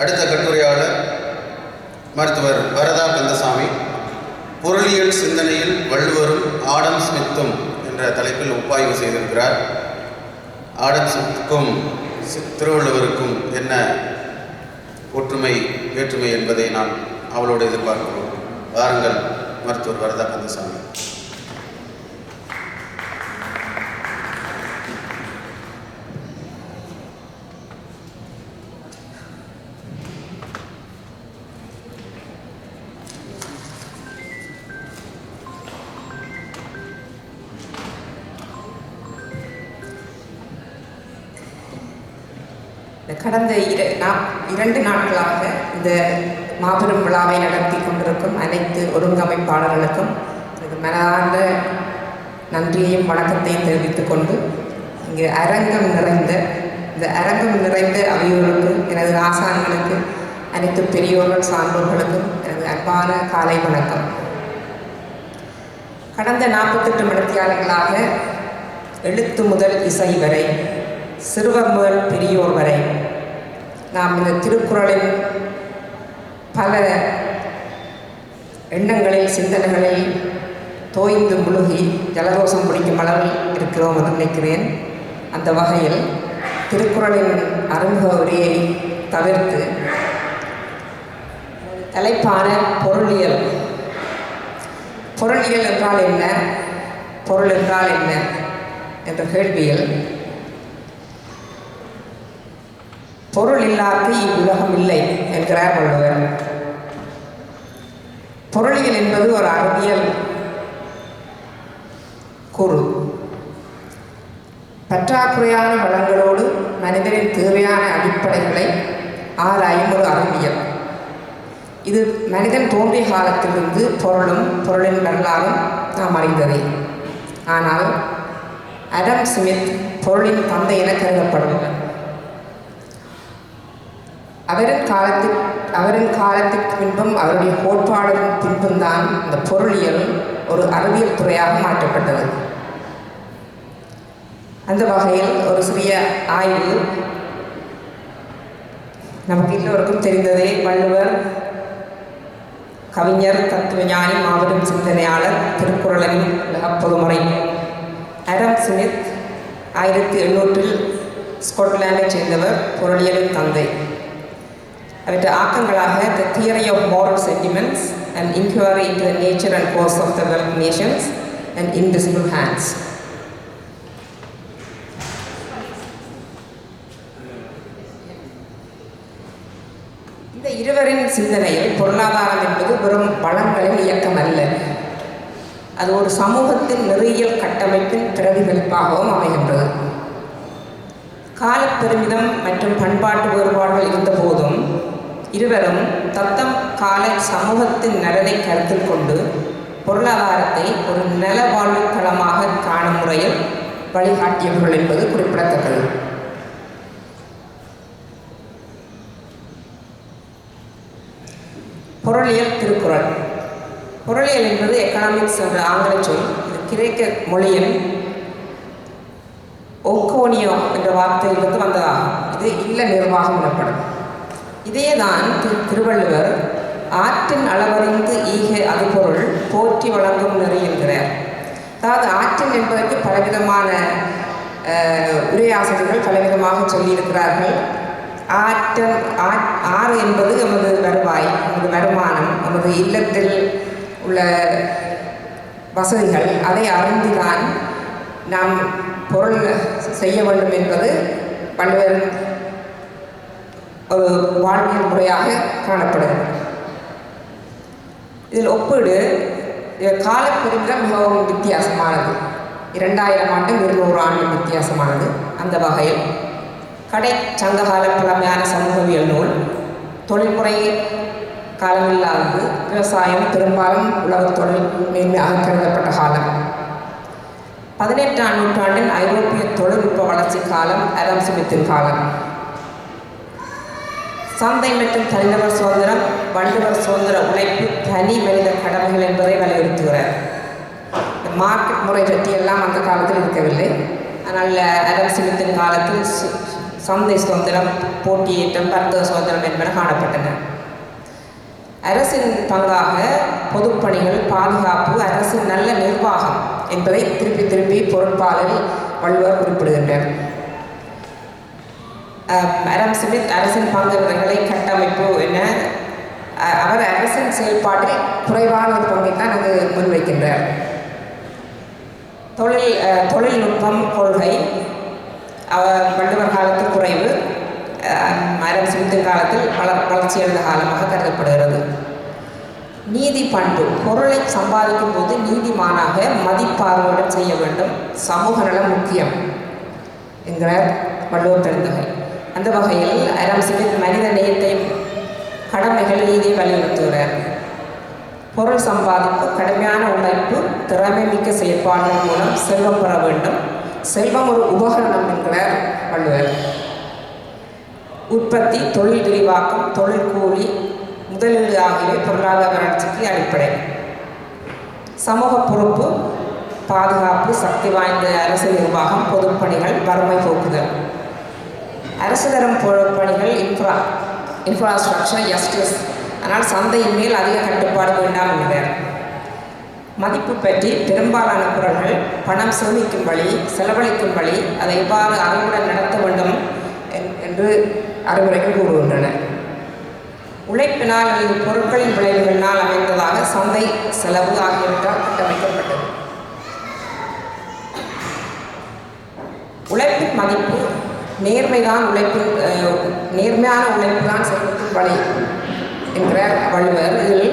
அடுத்த கட்டுரையாளர் மருத்துவர் வரதா கந்தசாமி பொருளியல் சிந்தனையில் வள்ளுவரும் ஆடம் ஸ்மித்தும் என்ற தலைப்பில் ஒப்பாய்வு செய்திருக்கிறார். ஆடம் ஸ்மித்துக்கும் திருவள்ளுவருக்கும் என்ன ஒற்றுமை வேற்றுமை என்பதை நாம் அவளோடு எதிர்பார்க்கிறோம். வாருங்கள் மருத்துவர் வரதா கந்தசாமி. கடந்த இர நா- இரண்டு நாட்களாக இந்த மாபெரும் விழாவை நடத்தி கொண்டிருக்கும் அனைத்து ஒழுங்கமைப்பாளர்களுக்கும் எனக்கு மனதார்ந்த நன்றியையும் வணக்கத்தையும் தெரிவித்துக் கொண்டு இங்கு அரங்கம் நிறைந்த இந்த அரங்கம் நிறைந்த அவையோருக்கு எனது ஆசான்களுக்கு அனைத்து பெரியோர்கள் சான்றோர்களுக்கும் எனது அன்பான காலை வணக்கம். கடந்த நாற்பத்தெட்டு மணித்தியாளர்களாக எழுத்து முதல் இசை வரை சிறுவர் முதல் பெரியோர் வரை நாம் இந்த திருக்குறளின் பல எண்ணங்களில் சிந்தனைகளில் தோய்ந்து முழுகி ஜலதோஷம் பிடிக்கும் அளவில் இருக்கிறோம் என்று நினைக்கிறேன். அந்த வகையில் திருக்குறளின் அறிமுக உரையை தவிர்த்து தலைப்பான பொருளியல். பொருளியல் என்றால் என்ன? பொருள் என்றால் என்ன? என்ற கேள்வியில் பொருள் இல்லாது இவ்வுலகம் இல்லை என்கிறார் வள்ளுவர். பொருளியல் என்பது ஒரு அறிவியல் கூறு. பற்றாக்குறையான வளங்களோடு மனிதனின் தேவையான அடிப்படைகளை ஆராயும் ஒரு அறிவியல். இது மனிதன் தோன்றிய காலத்திலிருந்து பொருளும் பொருளின் வரலாறும் நாம் அறிந்ததே. ஆனால் அடம் ஸ்மித் பொருளின் தந்தை என கருதப்படும் அவரின் காலத்தில் அவரின் காலத்திற்கு பின்பும் அவருடைய கோட்பாடுகளின் பின்பும் தான் இந்த பொருளியல் ஒரு அறிவியல் துறையாக மாற்றப்பட்டது. அந்த வகையில் ஒரு சிறிய ஆய்வு நமக்கு எல்லோருக்கும் தெரிந்ததே வள்ளுவர் கவிஞர் தத்துவஞானி மாபெரும் சிந்தனையாளர் திருக்குறளின் உலக பொதுமுறை. அடம் ஸ்மித் ஆயிரத்தி எண்ணூற்றில் ஸ்காட்லாந்தைச் சேர்ந்தவர் பொருளியலின் தந்தை. அவற்றை ஆக்கங்களாக the theory of moral sentiments and inquiry into the nature and course of the wealth nations and invisible hands இந்த இருவரின் சிந்தனையில் பொருளாதாரம் என்பது வெறும் வளங்களின் இயக்கம் அல்ல அது ஒரு சமூகத்தின் நெறியியல் கட்டமைப்பின் பிரதிபலிப்பாகவும் அமைகின்றது. காலப்பெருமிதம் மற்றும் பண்பாட்டு வேறுபாடுகள் இருந்தபோதும் இருவரும் தத்தம் கால சமூகத்தின் நலனை கருத்தில் கொண்டு பொருளாதாரத்தை ஒரு நல வாழ்வு காணும் முறையில் வழிகாட்டியவர்கள் என்பது குறிப்பிடத்தக்கது. பொருளியல் திருக்குறள். பொருளியல் என்பது எக்கனாமிக்ஸ் என்ற ஆங்கில சொல். இது கிரேக்க மொழியில் ஒக்கோனியோ என்ற வார்த்தையிலிருந்து வந்ததாகும். இது இல்ல நிர்வாகம் எனப்படும். இதே தான் திரு திருவள்ளுவர் ஆற்றின் அளவறிந்து ஈக அது பொருள் போற்றி வழங்கும் நெறி என்கிறார். அதாவது ஆற்றின் என்பதற்கு பலவிதமான உரையாசிரியர்கள் பலவிதமாக சொல்லியிருக்கிறார்கள். ஆற்றல் ஆறு என்பது நமது வருவாய் நமது வருமானம் நமது இல்லத்தில் உள்ள வசதிகள் அதை அறிந்துதான் நாம் பொருள் செய்ய வேண்டும் என்பது பல்வேறு ஒரு வாழ்வியல் முறையாக காணப்படுகிறது இதில் ஒப்பீடு காலப்பெருமிதம் மிகவும் வித்தியாசமானது. இரண்டாயிரம் ஆண்டு இருநூறு ஆண்டு வித்தியாசமானது. அந்த வகையில் கடை சங்ககால பழமையான சமூகவியல் நூல் தொழில்முறை காலமில்லாதது விவசாயம் பெரும்பாலும் உலகத் தொழில் மேன்மையாக கருதப்பட்ட காலம். பதினெட்டாம் நூற்றாண்டின் ஐரோப்பிய தொழில்நுட்ப வளர்ச்சி காலம் அடம் சுமித்தின் காலம். சந்தை மற்றும் தனிநபர் சுதந்திரம் வள்ளுவர் சுதந்திர உழைப்பு தனி மனித கடமைகள் என்பதை வலியுறுத்துகிறார். இந்த மார்க்கெட் முறை பற்றியெல்லாம் அந்த காலத்தில் இருக்கவில்லை. ஆனால் அடம் சுமித்தின் காலத்தில் சு- சந்தை சுதந்திரம் போட்டியேற்றம் வர்த்தக சுதந்திரம் என்பன காணப்பட்டன. அரசின் பங்காக பொதுப்பணிகள் பாதுகாப்பு அரசின் நல்ல நிர்வாகம் என்பதை திருப்பி திருப்பி பொருட்பாலில் வள்ளுவர் குறிப்பிடுகின்றார். அஹ், அடம் ஸ்மித் அரசின் பங்குகளை கட்டமைப்பு என அவர் அரசின் செயல்பாட்டில் குறைவான ஒரு பங்கைத்தான் அங்கு முன்வைக்கின்றார். தொழில் தொழில்நுட்பம் கொள்கை அவ- வள்ளுவர் காலத்தில் குறைவு அஹ், அடம் காலத்தில் வள வளர்ச்சியடைந்த காலமாக கருதப்படுகிறது. நீதி பண்பு பொருளை சம்பாதிக்கும் போது நீதிமானாக மதிப்பார்வையுடன் செய்ய வேண்டும் சமூக நலம் முக்கியம் என்கிறார் வள்ளுவர் பெருந்தகை அந்த வகையில் அரம் ஸ்மித் மனித நேயத்தை கடமைகள் நீதியை வலியுறுத்துகிறார். பொருள் சம்பாதிப்பு கடுமையான உழைப்பு திறமை மிக்க செயற்பாடுகள் மூலம் செல்வம் பெற வேண்டும். செல்வம் ஒரு உபகரணம் என்கிறார் வள்ளுவர். உற்பத்தி தொழில் விரிவாக்கம் தொழில் கூலி முதலீடு ஆகியவை பொருளாதார வளர்ச்சிக்கு அடிப்படை. சமூக பொறுப்பு பாதுகாப்பு சக்தி வாய்ந்த அரசு நிர்வாகம் பொதுப்பணிகள் வறுமை போக்குதல். அரசு தரும் பணிகள் இன்ஃப்ரா இன்ஃப்ராஸ்ட்ரக்சர் ஜஸ்டிஸ் ஆனால் சந்தையின் மேல் அதிக கட்டுப்பாடு வேண்டாம் என்கிறார் மதிப்பு பற்றி பெரும்பாலான குரல்கள் பணம் சேமிக்கும் வழி செலவழிக்கும் வழி அதை எவ்வாறு அறிவுடன் நடத்த வேண்டும் என்- என்று அறிவுரைகள் கூறுகின்றன. உழைப்பினால் அல்லது பொருட்களின் விளைவுகளினால் அமைந்ததாக சந்தை செலவு ஆகியவற்றால் கட்டமைக்கப்பட்டது. உழைப்பின் மதிப்பு நேர்மைதான் உழைப்பின் நேர்மையான உழைப்பு தான் செல்வத்தின் வழி என்கிறார் வள்ளுவர். இதில்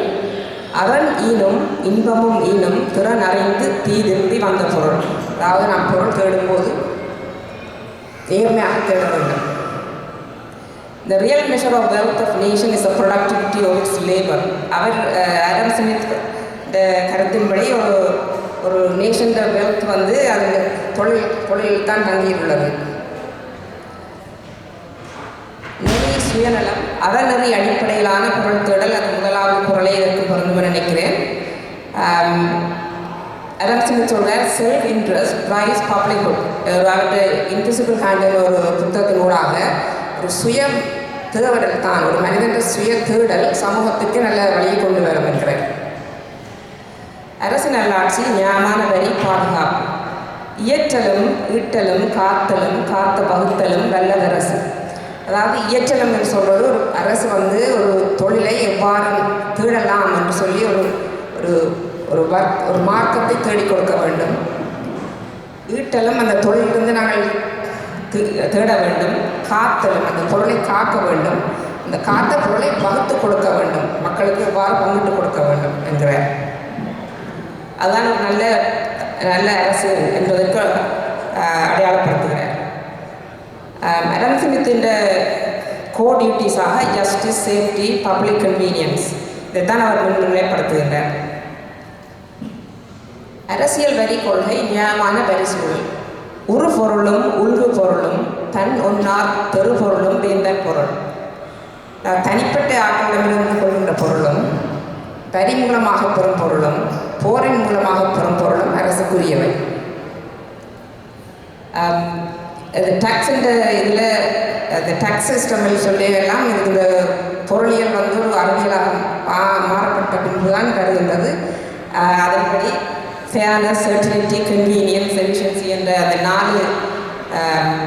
அரண் ஈனும் இன்பமும் ஈனும் திறன் அறிந்து தீதிருந்தி வந்த பொருள். அதாவது நாம் பொருள் தேடும்போது நேர்மையாக தேட வேண்டும். The real measure of wealth of nation is the productivity of its labor. அவர் ஆடம் ஸ்மித் இந்த கருத்தின்படி ஒரு ஒரு நேஷன் வெல்த் வந்து அது தொழில் தொழில் தான் தங்கியுள்ளது நெறி சுயநலம் அறநெறி அடிப்படையிலான பொருள் தேடல் அது முதலாவது குரலை இதற்கு பொருந்தும் நினைக்கிறேன். அடம் ஸ்மித் சொல்றார் செல்ஃப் இன்ட்ரெஸ்ட் ட்ரைஸ் பப்ளிக்ஹுட் அவருடைய இன்விசிபிள் ஹேண்டில் ஒரு புத்தகத்தினூடாக ஒரு சுய தேடல் தான் ஒரு மனிதன் சுய தேடல் சமூகத்துக்கு நல்ல வழியை கொண்டு வரும் என்கிறார் அரசு நல்லாட்சி ஞானமான வரி பாதுகாப்பு. இயற்றலும் ஈட்டலும் காத்தலும் காத்த பகுத்தலும் வல்லதரசு அதாவது இயற்றலும் என்று சொல்வது ஒரு அரசு வந்து ஒரு தொழிலை எவ்வாறு தேடலாம் என்று சொல்லி ஒரு ஒரு ஒரு வர்க் ஒரு மார்க்கத்தை தேடிக் கொடுக்க வேண்டும். ஈட்டலும் அந்த தொழிலிருந்து நாங்கள் தேட வேண்டும். காத்தலும் அந்த பொருளை காக்க வேண்டும். அந்த காத்த பொருளை வகுத்து கொடுக்க வேண்டும். மக்களுக்கு எவ்வாறு பங்கிட்டு கொடுக்க வேண்டும் என்கிற. அதுதான் ஒரு நல்ல நல்ல அரசு என்பதற்கு அடையாளப்படுத்துகிறேன். மேடம் ஸ்மித்தின் கோ டியூட்டிஸாக ஜஸ்டிஸ் சேஃப்டி பப்ளிக் கன்வீனியன்ஸ் இதைத்தான் அவர் முன்னிலைப்படுத்துகின்றார். அரசியல் வரி கொள்கை நியாயமான வரி சூழல். உரு பொருளும் உள்கு பொருளும் தன் ஒன்னார் தெரு பொருளும் வேந்தன் பொருள். தனிப்பட்ட ஆட்களிடமிருந்து கொள்கின்ற பொருளும் வரி மூலமாக பெறும் பொருளும் போரின் மூலமாக பெறும் பொருளும் அரசுக்குரியவை. இது டேக்ஸ் இதில் அந்த டேக்ஸ் சிஸ்டமில் சொல்லி எல்லாம் இந்த பொருளியல் வந்து ஒரு அறிவியலாக மா- மாறப்பட்ட பின்புதான் கருதுகின்றது. அதன்படி ஃபேர்னஸ் சர்டினிட்டி கன்வீனியன்ஸ் எஃபிஷியன்சி என்ற அந்த நாலு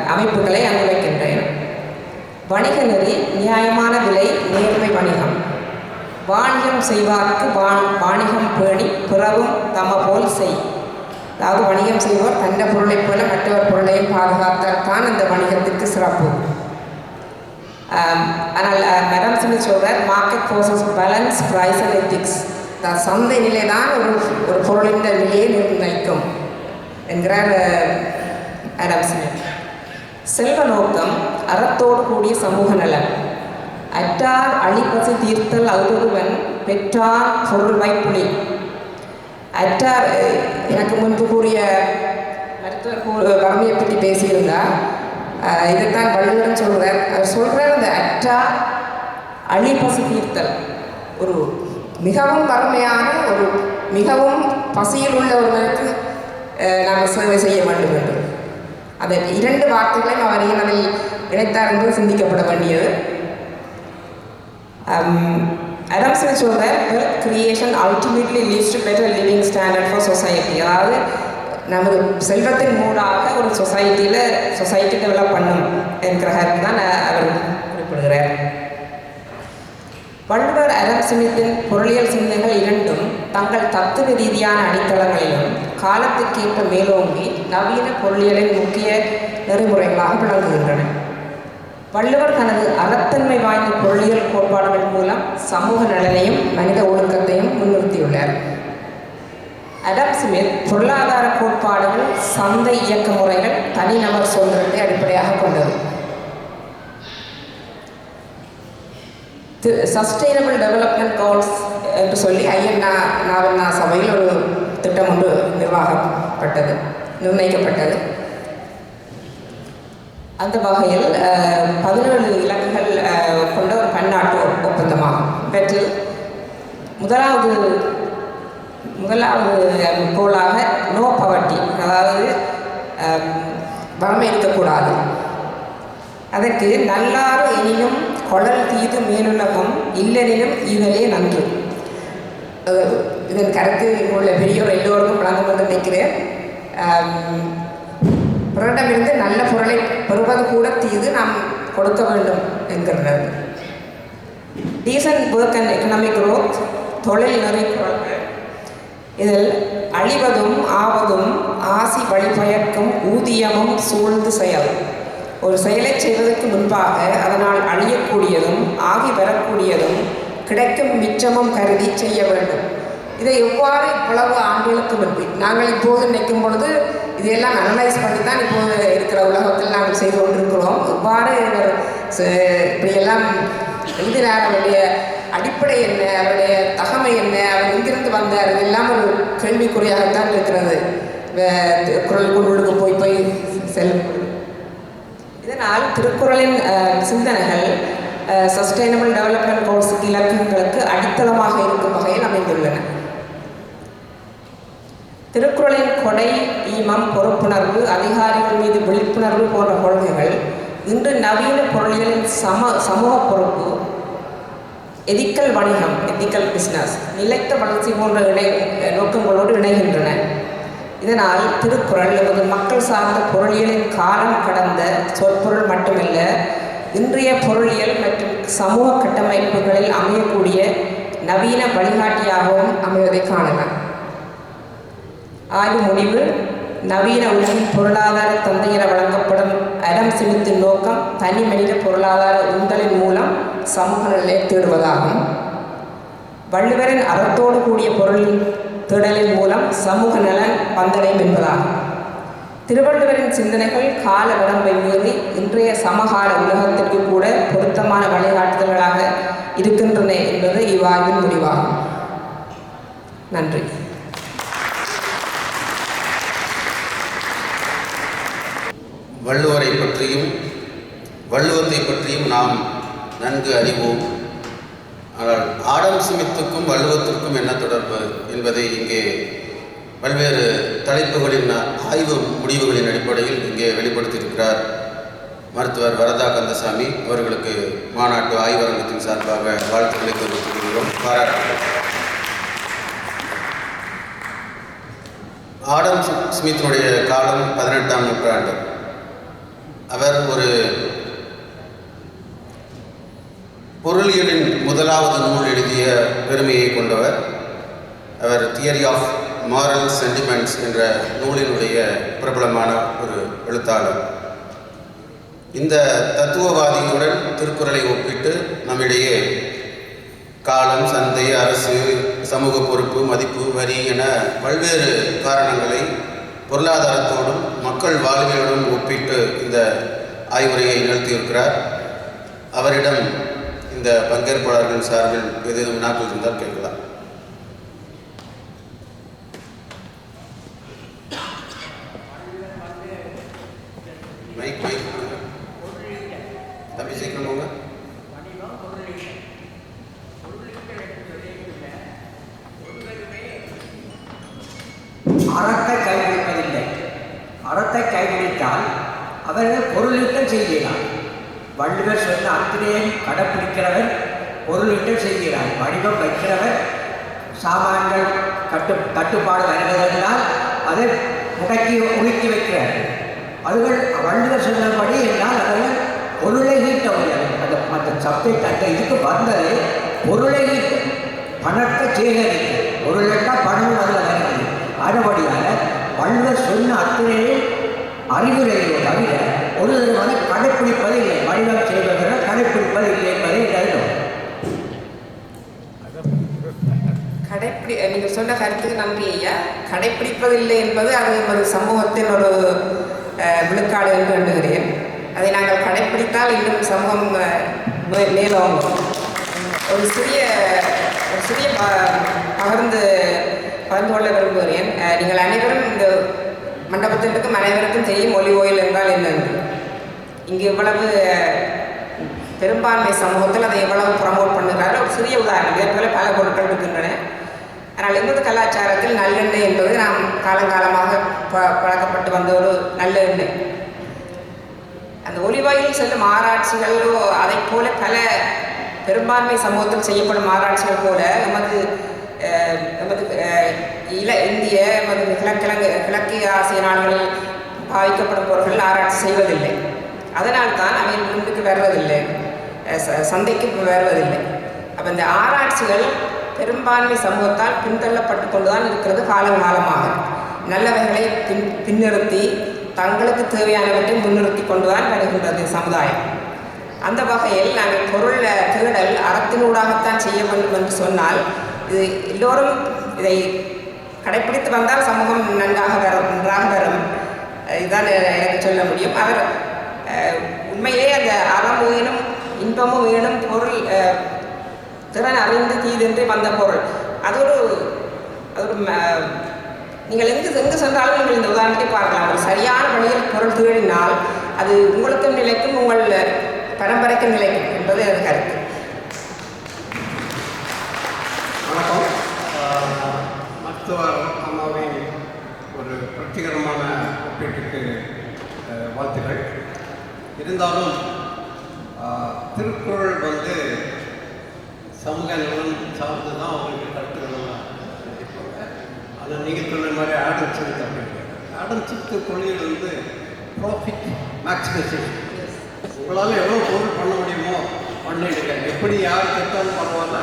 அமைப்புகளை அனுபவிக்கின்றேன் வணிக நெறி நியாயமான விலை நேர்மை வணிகம். வாணிகம் செய்வார்க்கு வாணிகம் பேணி பிறவும் தம போல் செய். அதாவது வணிகம் செய்வோர் தன்னை பொருளைப் போல மற்றவர் பொருளையும் பாதுகாத்தால் தான் அந்த வணிகத்திற்கு சிறப்பு. ஆனால் மேடம் சிமித் சொல்கிறார் market forces balance price and ethics சந்தை நிலை தான் ஒரு ஒரு பொருளின் நிலையை நிர்ணயிக்கும் என்கிறார் மேடம் சிமித் செல்வ நோக்கம் அறத்தோடு கூடிய சமூக நலன் அற்றார் அழிப்பசி தீர்த்தல் அகுருவன் பெற்றார் பொருள் வைப்புணி அற்றார் எனக்கு முன்பு கூறிய மருத்துவர் கூ வறுமையை பற்றி பேசியிருந்தார் இதைத்தான் வள்ளுவரன் சொல்கிறார் அவர் சொல்கிறார் அந்த அற்றார் அழிப்பசி தீர்த்தல். ஒரு மிகவும் வறுமையான ஒரு மிகவும் பசியில் உள்ள ஒருவருக்கு நாம் சேவை செய்ய வேண்டும் என்று. அதை இரண்டு வார்த்தைகளையும் அவர் இனவில் இணைத்தார் என்று சிந்திக்கப்பட வேண்டியது. Um, Adam Smith showed that wealth creation ultimately leads to better living standard for society. அதாவது நமது செல்வத்தின் மூடாக ஒரு சொசைட்டியில் சொசைட்டி டெவலப் பண்ணும் என்கிற தான் அவர் குறிப்பிடுகிறார் வள்ளுவர் அடம் ஸ்மித்தின் பொருளியல் சிந்தனைகள் இரண்டும் தங்கள் தத்துவ ரீதியான அடித்தளங்களிலும் காலத்திற்கேற்ப மேலோங்கி நவீன பொருளியலின் முக்கிய நெறிமுறைகளாக விளங்குகின்றன வள்ளுவர் தனது அறத்தன்மை வாய்ந்த பொருளியல் கோட்பாடுகள் மூலம் சமூக நலனையும் மனித ஒழுக்கத்தையும் முன்னிறுத்தியுள்ளார். அடம் ஸ்மித் பொருளாதார கோட்பாடுகள் சந்தை இயக்க முறைகள் தனிநபர் சுதந்திரத்தை அடிப்படையாக கொண்டது. சஸ்டைனபிள் டெவலப்மெண்ட் கோல்ஸ் என்று சொல்லி ஐயன்னா நாவண்ணா சபையில் ஒரு திட்டம் ஒன்று நிர்வாகப்பட்டது நிர்ணயிக்கப்பட்டது. அந்த வகையில் பதினேழு இலக்குகள் கொண்ட ஒரு பன்னாட்டு ஒப்பந்தமாகும். இவற்றில் முதலாவது முதலாவது அஹ், கோளாக நோ பவர்ட்டி அதாவது வறுமை இருக்கக்கூடாது அதற்கு நல்லாறு எனினும் கொடல் தீது மேலுலகம் இல்லெனினும் இவரே நன்று. இதன் கருத்து உள்ள பெரியோர் எல்லோருக்கும் வழங்கும் என்று நினைக்கிறேன் பிறரிடமிருந்து நல்ல பொருளை பெறுவது கூட தீது நாம் கொடுக்க வேண்டும் என்கிறது decent work and economic growth தொழில் நிறை இதில் அழிவதும் ஆவதும் ஆசி வழிபயக்கும் ஊதியமும் சூழ்ந்து செயல். ஒரு செயலை செய்வதற்கு முன்பாக அதனால் அழியக்கூடியதும் ஆகி வரக்கூடியதும் கிடைக்கும் மிச்சமும் கருதி செய்ய வேண்டும். இதை எவ்வாறு இவ்வளவு ஆண்டுகளுக்கு முன்பு நாங்கள் இப்போது நிற்கும் பொழுது இதையெல்லாம் அனலைஸ் பண்ணி தான் இப்போது இருக்கிற உலகத்தில் நாங்கள் செய்து கொண்டிருக்கிறோம். இவ்வாறு இப்படியெல்லாம் எழுதினார் அவருடைய அடிப்படை என்ன அவருடைய தகமை என்ன அவர் எங்கிருந்து வந்தார் இதெல்லாம் ஒரு கேள்விக்குறியாகத்தான் இருக்கிறது. குரல் குழுவுக்கு போய் போய் செல்லும் இதனால் திருக்குறளின் சிந்தனைகள் சஸ்டைனபிள் டெவலப்மெண்ட் கோர்ஸுக்கு இலக்குகளுக்கு அடித்தளமாக இருக்கும் வகையில் அமைந்துள்ளன. திருக்குறளின் கொடை ஈமம் பொறுப்புணர்வு அதிகாரிகள் மீது விழிப்புணர்வு போன்ற கொள்கைகள் இன்று நவீன பொருளியலின் சம சமூக பொறுப்பு எதிக்கல் வணிகம் எத்திக்கல் பிஸ்னஸ் நிலைத்த வளர்ச்சி போன்ற இணை நோக்கங்களோடு இணைகின்றன. இதனால் திருக்குறள் நமது மக்கள் சார்ந்த பொருளியலின் காலம் கடந்த சொற்பொருள் மட்டுமல்ல இன்றைய பொருளியல் மற்றும் சமூக கட்டமைப்புகளில் அமையக்கூடிய நவீன வழிகாட்டியாகவும் அமைவதை காணலாம். ஆய்வு முடிவு நவீன உலகின் பொருளாதார தந்தை என வழங்கப்படும் அடம் சிமித்தின் நோக்கம் தனி மனித பொருளாதார உந்தலின் மூலம் சமூக நிலையை தேடுவதாகும். வள்ளுவரின் அறத்தோடு கூடிய பொருளின் தேடலின் மூலம் சமூக நலன் வந்தடையும் என்பதாகும். திருவள்ளுவரின் சிந்தனைகள் கால வரம்பை மீறி இன்றைய சமகால உலகத்திற்கு கூட பொருத்தமான வழிகாட்டுதல்களாக இருக்கின்றன என்பது இவ்வாய்வின் முடிவாகும். நன்றி. வள்ளுவரை பற்றியும் வள்ளுவத்தை பற்றியும் நாம் நன்கு அறிவோம். ஆனால் ஆடம் ஸ்மித்துக்கும் வள்ளுவத்திற்கும் என்ன தொடர்பு என்பதை இங்கே பல்வேறு தலைப்புகளின் ஆய்வு முடிவுகளின் அடிப்படையில் இங்கே வெளிப்படுத்தியிருக்கிறார் மருத்துவர் வரதா கந்தசாமி அவர்களுக்கு மாநாட்டு ஆய்வரங்கத்தின் சார்பாக வாழ்த்துக்களை தெரிவித்துக் கொள்கிறோம். பாராட்டுகிறோம் ஆடம் ஸ்மித்தினுடைய காலம் பதினெட்டாம் நூற்றாண்டு. அவர் ஒரு பொருளியலின் முதலாவது நூல் எழுதிய பெருமையை கொண்டவர். அவர் தியரி ஆஃப் மாரல் சென்டிமெண்ட்ஸ் என்ற நூலினுடைய பிரபலமான ஒரு எழுத்தாளர். இந்த தத்துவவாதியுடன் திருக்குறளை ஒப்பிட்டு நம்மிடையே காலம் சந்தை அரசு சமூக பொறுப்பு மதிப்பு வரி என பல்வேறு காரணங்களை பொருளாதாரத்தோடும் மக்கள் வாழ்வியலோடும் ஒப்பிட்டு இந்த ஆய்வுரையை நிகழ்த்தியிருக்கிறார். அவரிடம் இந்த பங்கேற்பாளர்கள் சார்பில் எதுவும் வினாக்கள் இருந்தால் கேட்கலாம். என்பது அறத்தை கைவிடித்தால் பொருளீட்டம் செய்யலாம் வள்ளுவர் சொன்ன அத்தனையும் கடைப்பிடிக்கிறவர் பொருளீட்டம் செய்கிறார். வடிவம் வைக்கிறவர் சாமான்கள் கட்டு கட்டுப்பாடு வருவதென்றால் அதை முடக்கி உருக்கி வைக்கிறார். அதுகள் வள்ளுவர் சொன்னபடி என்றால் அவர்கள் பொருளை ஈட்ட முடியாது. அந்த மற்ற சப்ஜெக்ட் அந்த இதுக்கு வந்தது பொருளை ஈட்டும். பணத்தை சேகரிக்க பொருளைன்னா பணம் அதில் வருகிறது. அதுபடியால் வள்ளுவர் சொன்ன அத்தனையும் அறிவுரையோ தவிர ஒரு வந்து கடைப்பிடிப்பது இல்லை வடிவம் செய்வதற்கு கடைப்பிடிப்பது இல்லை என்பதை எழுதும் கடைப்பிடி நீங்கள் சொன்ன கருத்துக்கு நன்றி ஐயா கடைப்பிடிப்பதில்லை என்பது அது ஒரு சமூகத்தின் ஒரு விழுக்காடு என்று எண்ணுகிறேன். அதை நாங்கள் கடைப்பிடித்தால் இன்னும் சமூகம் மேலும் ஒரு சிறிய ஒரு சிறிய ப- பகிர்ந்து பகிர்ந்து கொள்ள விரும்புகிறேன். நீங்கள் அனைவரும் இந்த மண்டபத்திற்கும் அனைவருக்கும் செய்யும் ஒலி ஓயில் என்றால் என்ன இங்கு இவ்வளவு பெரும்பான்மை சமூகத்தில் அதை எவ்வளவு ப்ரமோட் பண்ணுறாரு ஒரு சிறிய உதாரணம். இதே போல பல பொருட்கள் இருக்கின்றன. ஆனால் இந்து கலாச்சாரத்தில் நல்லெண்ணெய் என்பது நாம் காலங்காலமாக ப பழக்கப்பட்டு வந்த ஒரு நல்ல எண்ணெய் அந்த ஒலிவாயில் செல்லும் ஆராய்ச்சிகளோ அதைப் போல பல பெரும்பான்மை சமூகத்தில் செய்யப்படும் ஆராய்ச்சிகள் போல நமது நமது இல இந்திய எமது கிழக்கிழங்கு கிழக்கு ஆசிய நாடுகளில் பாவிக்கப்படும் பொருட்கள் ஆராய்ச்சி செய்வதில்லை. அதனால் தான் அவை முன்னுக்கு வருவதில்லை. ச- சந்தைக்கு வருவதில்லை. அப்போ இந்த ஆராய்ச்சிகள் பெரும்பான்மை சமூகத்தால் பின்தள்ளப்பட்டு கொண்டுதான் இருக்கிறது காலங்காலமாக நல்லவைகளை பின் பின்னிறுத்தி தங்களுக்கு தேவையானவற்றை முன்னிறுத்தி கொண்டுதான் வருகின்றது சமுதாயம். அந்த வகையில் நாங்கள் பொருள் தேடல் அறத்தினூடாகத்தான் செய்ய வேண்டும் என்று சொன்னால் இது எல்லோரும் இதை கடைப்பிடித்து வந்தால் சமூகம் நன்றாக வரும் நன்றாக வரும். இதுதான் எனக்கு சொல்ல முடியும். அவர் அஹ், உண்மையிலே அந்த அறம் உயிரும் இன்பமும் உயிரும் பொருள் திறன் அறிந்து தீதென்று வந்த பொருள். அது ஒரு அது ஒரு ம- நீங்கள் எங்கு எங்கு சென்றாலும் நீங்கள் இந்த உதாரணத்தை பார்க்கலாம். ஒரு சரியான வழியில் பொருள் தேடினால் அது உங்களுக்கும் நிலைக்கும் உங்கள் பரம்பரைக்கும் நிலைக்கும் என்பது எனது கருத்து. வணக்கம். அம்மாவின் ஒரு புரட்சிகரமான ஒப்பீட்டுக்கு ஆஹ், வாழ்த்துக்கள் இருந்தாலும் திருக்குறள் வந்து சமூக நலன் சார்ந்து தான் அவங்களுக்கு கருத்துக்கள் ஆனால் நீங்கள் சொன்ன மாதிரி ஆடம் சித்து அப்படின்னு ஆடம் சித்து கொள்கையில் வந்து ப்ராஃபிட் மேக்ஸிமைசேஷன் உங்களால் எவ்வளோ பொருள் பண்ண முடியுமோ பண்ணிடுங்க. எப்படி யார் கெட்டாலும் பரவாயில்ல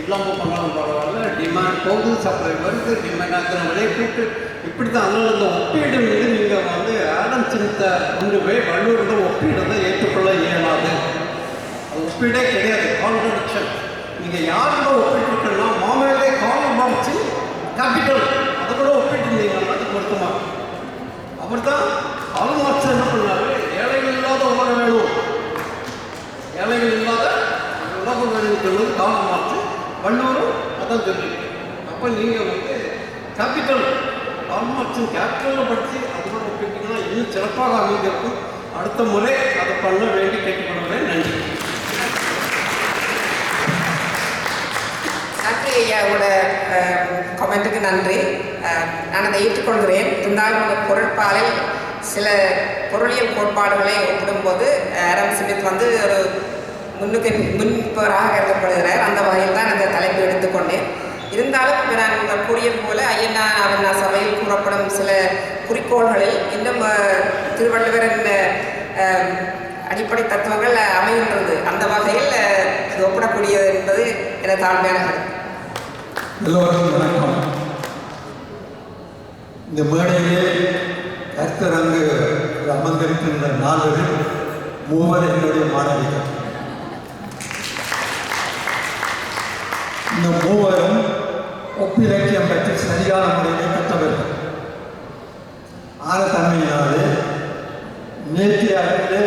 இல்லாமல் பண்ணாலும் பரவாயில்ல டிமாண்ட் போகுது சப்ளை வருது டிமாண்ட் ஆகிற விலை கூட்டு இப்படி தான் அதனால் இந்த ஒப்பீடு வந்து நீங்கள் வந்து ஆடம் சிந்த கொண்டு போய் வள்ளுவரோட ஒப்பீடை ஏற்றுக்கொள்ள இயலாது. அது ஒப்பீடே கிடையாது கான்ட்ரடிக்ஷன் நீங்கள் யாரோட ஒப்பிட்டுருக்கீங்கன்னா மாமேலே காலம் மார்க்ஸ் கேபிட்டல் அதை கூட ஒப்பிட்டுருந்தீங்க அது பொருத்தமா? அவர் தான் அவங்க மார்க்ஸ் என்ன பண்ணாரு? ஏழைகள் இல்லாத உலகம் வேணும். ஏழைகள் இல்லாத உலகம் வேணும்னு காலம் மாற்று மார்க்ஸ் வள்ளுவரும் அதான் சொல்லியிருக்கு அப்போ நீங்கள் வந்து கேபிட்டல் ஆல்மோஸ்ட் கேபிட்டலில் படித்து அதோட ஒப்பிட்டீங்கன்னா இன்னும் சிறப்பாக அமைந்திருக்கும் அடுத்த முறை அதை பண்ண வேண்டி கேட்டுக்கொள்கிறேன். நன்றி. நன்றி ஐயாவோட கமெண்ட்டுக்கு நன்றி. நான் அதை ஏற்றுக்கொள்கிறேன். இருந்தாலும் இந்த பொருட்பாலில் சில பொருளியல் கோட்பாடுகளை ஒப்பிடும்போது அஹ், ஆடம் ஸ்மித் வந்து ஒரு முன்னுக்கு முன்பவராக கருதப்படுகிறார் அந்த வகையில் தான் அந்த தலைப்பு எடுத்துக்கொண்டேன். இருந்தாலும் நான் கூறியது போல ஐயனா அவண்ணா சபையில் கூறப்படும் சில குறிக்கோள்களில் இன்னும் அஹ், திருவள்ளுவரின் அடிப்படை தத்துவங்கள் அமைகின்றது. அந்த வகையில் இது ஒப்பிடக்கூடியது என்பது என தாழ்மையான எல்லோருக்கும் வணக்கம். இந்த மேடையிலே கருத்தரங்கு அமர்ந்திருக்கின்ற நால்வரில் மூவர் என்னுடைய மாணவிகள். இந்த மூவரும் ஒப்பிலக்கியம் பற்றி சரியான முறையிலே கற்றவர்கள். ஆனத்தன்மையினாலே நேற்றைய அளவிலே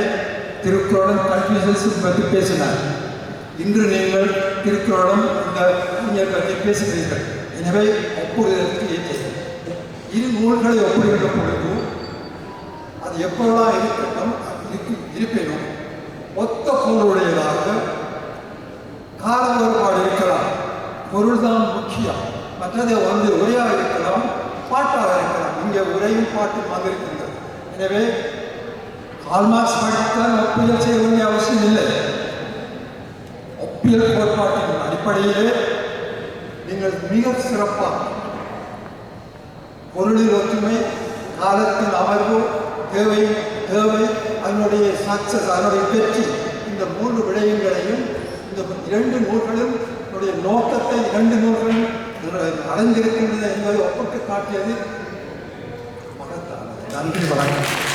திருக்குறளும் கன்ஃபியூசன்ஸும் பற்றி பேசினார். இன்று நீங்கள் திருக்குறளும் இந்த அறிஞர் பற்றி பேசுகிறீர்கள். எனவே ஒப்புவதற்கு ஏற்றது. இரு நூல்களை ஒப்பிடுகின்ற பொழுது அது எப்பொழுதெல்லாம் இருக்கட்டும் இருக்கு இருப்பினும் ஒத்த பொருளுடையதாக காலவர் பொருள்தான் முக்கியம். மற்றது வந்து உரையாக இருக்கலாம் பாட்டாக இருக்கலாம். இங்கே உரையும் பாட்டும் வந்திருக்கின்றது. எனவே கால்மார்க்ஸ் படித்தால் ஒப்பியல் செய்ய வேண்டிய அவசியம் இல்லை. ஒப்பியல் கோட்பாட்டின் அடிப்படையிலே நீங்கள் மிக சிறப்பாக பொருளில் ஒற்றுமை காலத்தின் அமர்வு தேவை தேவை அதனுடைய சக்சஸ் அதனுடைய வெற்றி இந்த மூன்று விடயங்களையும் இந்த இரண்டு நூல்களும் என்னுடைய நோக்கத்தை இரண்டு நூல்களும் அடைந்திருக்கின்றது என்பதை ஒப்பிட்டு காட்டியது மகத்தானது. நன்றி வணக்கம்.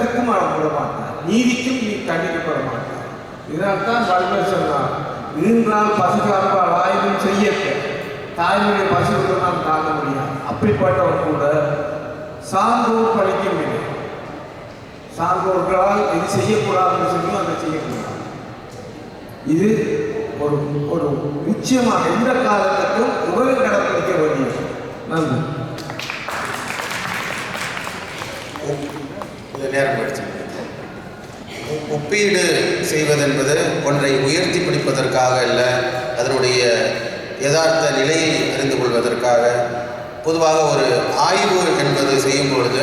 சட்டத்துக்கும் அவன் நீதிக்கும் நீ தண்டிக்கப்பட மாட்டான். இதனால் தான் சொன்னான் இருந்தால் ஈன்றால் பசுகார்பால் ஆயுதம் செய்யக்க தாய்மொழி பசுக்கு நாம் தாங்க முடியாது. அப்படிப்பட்டவன் கூட சான்றோர் முடியும் சான்றோர்களால் இது செய்யக்கூடாதுன்னு சொல்லியும் அதை செய்யக்கூடாது. இது ஒரு ஒரு நிச்சயமாக எந்த காலத்துக்கும் உறவு கடைப்பிடிக்க வேண்டியது நன்றி. இது நேரம் போயிடுச்சு ஒப்பீடு செய்வதென்பது ஒன்றை உயர்த்தி பிடிப்பதற்காக இல்லை அதனுடைய யதார்த்த நிலையை அறிந்து கொள்வதற்காக. பொதுவாக ஒரு ஆய்வு என்பது செய்யும் பொழுது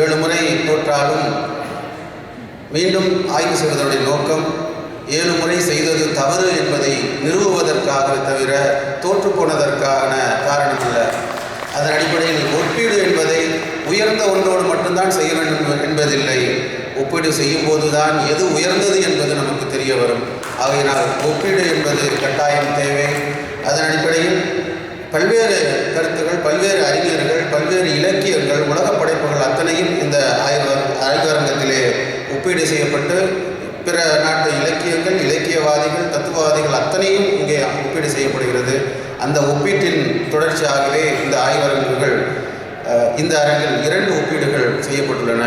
ஏழு முறை தோற்றாலும் மீண்டும் ஆய்வு செய்வதனுடைய நோக்கம் ஏழு முறை செய்தது தவறு என்பதை நிறுவுவதற்காக தவிர தோற்று போனதற்கான காரணம் அல்ல. அதன் அடிப்படையில் ஒப்பீடு என்பதை உயர்ந்த ஒன்றோடு மட்டும்தான் செய்ய வேண்டும் என்பதில்லை. ஒப்பீடு செய்யும் போதுதான் எது உயர்ந்தது என்பது நமக்கு தெரிய வரும். ஆகையினால் ஒப்பீடு என்பது கட்டாயம் தேவை. அதன் அடிப்படையில் பல்வேறு கருத்துகள் பல்வேறு அறிஞர்கள் பல்வேறு இலக்கியங்கள் உலக படைப்புகள் அத்தனையும் இந்த ஆய்வு ஆய்வரங்கத்திலே ஒப்பீடு செய்யப்பட்டு பிற நாட்டு இலக்கியங்கள் இலக்கியவாதிகள் தத்துவவாதிகள் அத்தனையும் இங்கே ஒப்பீடு செய்யப்படுகிறது. அந்த ஒப்பீட்டின் தொடர்ச்சியாகவே இந்த ஆய்வரங்குகள் இந்த அரங்கில் இரண்டு ஒப்பீடுகள் செய்யப்பட்டுள்ளன.